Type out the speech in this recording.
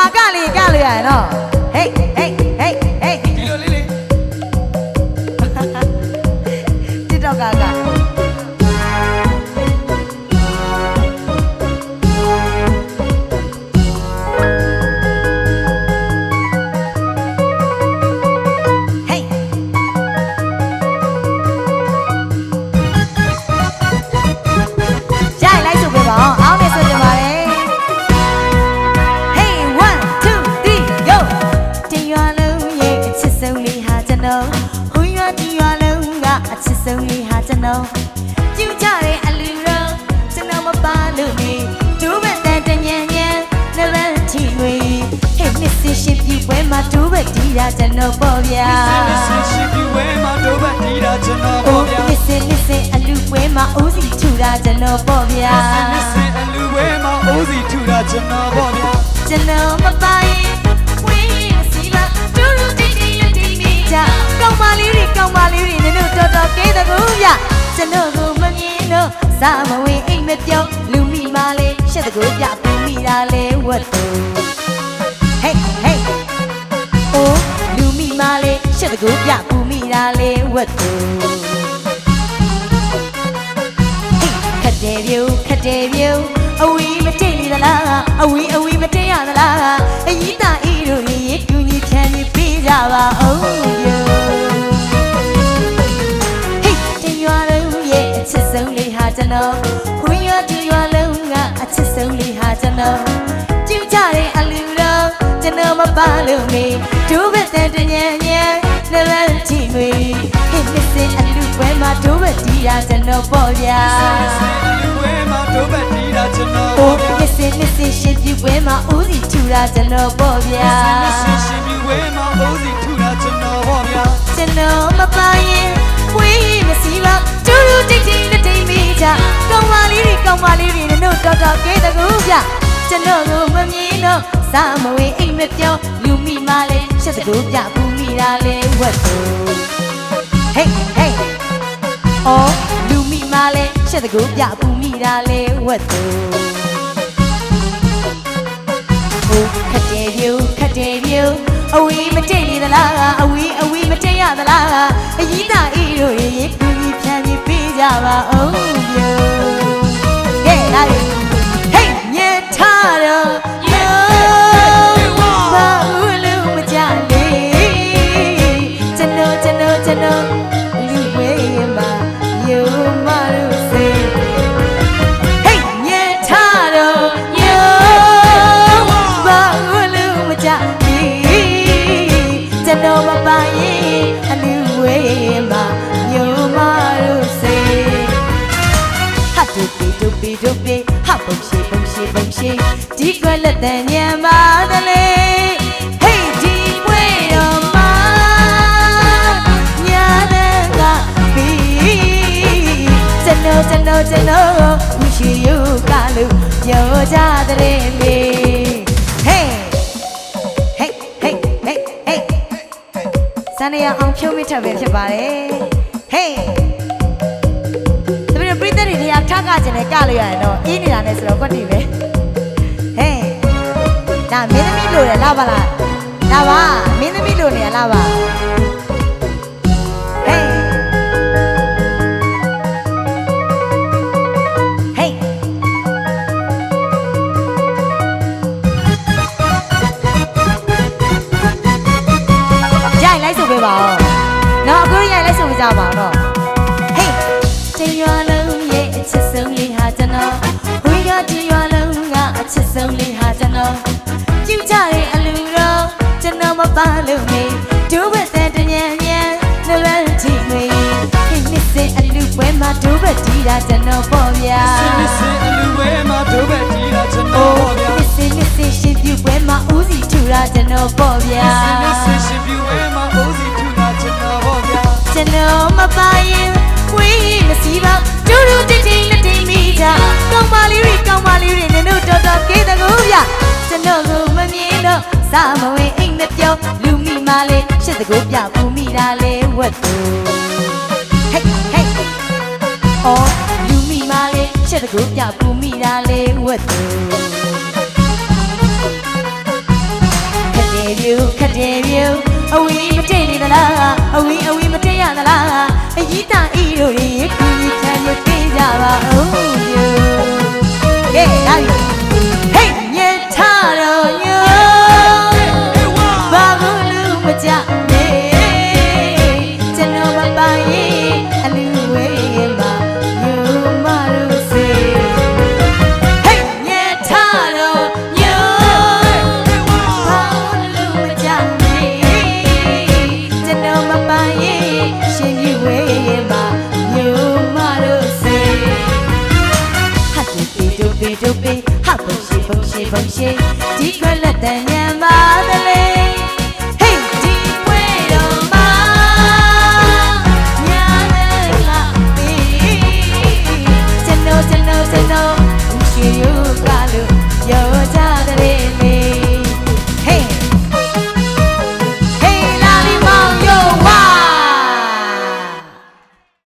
မှာကလေကလို့ရတယ်နော် လေးဟာကျွန်တော်ပြူကြတဲ့အလူတော်ကျွန်တော်မပါလို့နေဒူးဘက်တန်တညံညံနလန်ချီတွေ Hey Missy ရှင်ပြပွဲမှာဒူးဘက်ဒီတာကျွန်တော်ပေါ့ဗျာဆင်းရှင်ပြဝဲမှာတော့ဗတ်တီးတာကျွန်တော် Oh ပေါ့ဗျာ Missy Missy အလူပွဲမှာအိုးစီထူတာကျွန်တော်ပေါ့ဗျာဆင်းဆင်းအလူဝဲမှာအိုးစီထူတာကျွန်တော်ပေါ့ဗျာကျွန်တော်မပိုင်ဝင်း ကျွန်တော်ကိုမမြင်တော့စာမဝင်အိမ်မပြောင်းလူမိမာလေးရှက်တကူပြပူမိတာလေဝတ်တူဟေးဟေးအိုးလူမိမာလေးရှက်တကူပြပူမိတာလေဝတ်တူဟေးခတ်တယ်ပြူခတ်တယ်ပြူအဝီမတိ ဆုံးလေးဟာကျွန်တော်ခွင်ရွာတင်ရွာလုံးကအချစ်ဆုံးလေးဟာကျွန်တော်ကျူကြတဲ့အလူတော်ကျွန်တော်မပါလို့မေဒူးဘက်တန်တညံညံနလန်ချီမွေဟေးမစ်စင်အလူပွဲမှာဒူးဘက်တီးတာကျွန်တော်ပေါ့ဗျာဆင်းဆင်းအလူဝဲမှာတော့ဗတ်တီးတာကျွန်တော်အိုပေါ့းဗျာမစ်စင်မစ်စင်ရှင်ပြပွဲမှာဦးစီထူတာကျွန်တော်ပေါ့ဗျာဆင်းရှင်ပြ ကဲတကူဗျကျွန်တော်ကိုမမြင်တော့စာမဝင်အိမ်မပြောင်းလူမိမာလေးရှက်တကူပြပူမိတာလေဝတ်သူဟေးဟေးအော်လူမိမာလေးရှက်တကူပြပူမိတာလေဝတ်သူဟိုခတ်တယ်ပြူခတ်တယ်ပြူအဝီမတိတ်နေသလားအဝီအဝီမတိတ်ရသလားအကြီးတာဤတို့ရေကူကြီးဖြန်ပြီးပေးကြပါအော ရှိပုံရှိပုံရှိဒီကွက်လက်တန်ညံပါတယ်လေဟေးဒီပွေတော်မှာညာတဲ့ကဘီကျွန်တော်ကျွန်တော်ကျွန်တော်မရှိယူကလို့ပြောကြတဲ့လေဟေးဟေးဟေးဟေးဟေးစနေရအောင်ဖြုံးမိထပ်ပဲဖြစ်ပါတယ်ဟေးတပည့်ပရိ သတ်တွေတရားထကကျင်နဲ့ကလို့ရတယ်တော့အေးနေတာနဲ့ဆိုတော့ကွက်တီပဲဟေးဒါမင်းသမီးလို့ရလားပါလားဒါပါမင်းသမီးလို့နေရလားပါ ပါလို့မေဒူးဘက်တဲ့တညံညံနလန်ချီမွေဟေးမစ်စင်အလူပွဲမှာဒူးဘက်တီးတာကျွန်တော်ပေါ့ဗျာဆင်းဆင်းအလူဝဲမှာတော့ဗတ်တီးတာကျွန်တော်ပေါ့ဗျာမစ်စင်မစ်စင်ရှင်ပြပွဲမှာဦးစီထူတာကျွန်တော်ပေါ့ဗျာဆင်းဆင်းရှင်ပြဝဲမှာအိုးစီထူတာကျွန်တော်ပေါ့ဗျာကျွန်တော်မပါရင်ဝေးမစီပါဒူဒူတိတ်တိတ်လက်တိတ်မိကြကောင်းပါလေးတွေကောင်းပါလေးတွေနင်တို့တော်တော်ကဲတကူဗျကျွန်တော်ကိုမမြင်တော့စာမဝင်အိ မ်မပြောင်းလူမိမာလေးရှစ်တကူပြပူမိတာလေဝတ်သူဟေးဟေးအော်လူမိမာလေးရှစ်တကူပြပူမိတာလေဝတ်သူပြူခတ်တယ်ပြူအဝီမတိတ်နေသလားအဝီအဝီမတိတ်ရသလားအကြီးတာဤတို့ရေကူကြီးချမ်းရပေးကြပါဦး ပိုင်ရင်အလူဝေးမှာညိုမလို့စေဟေးညထားတော့ညိုဘာလို့မကြနေကျွန်တော်မပိုင်ရင်ရှင်ကြီးဝေးရင်ပါညိုမလို့စေဟာတူပီတူပီတူပီဟာပုံရှိပုံရှိပုံရှိဒီခွက်လက်တန်ညံပါသလဲ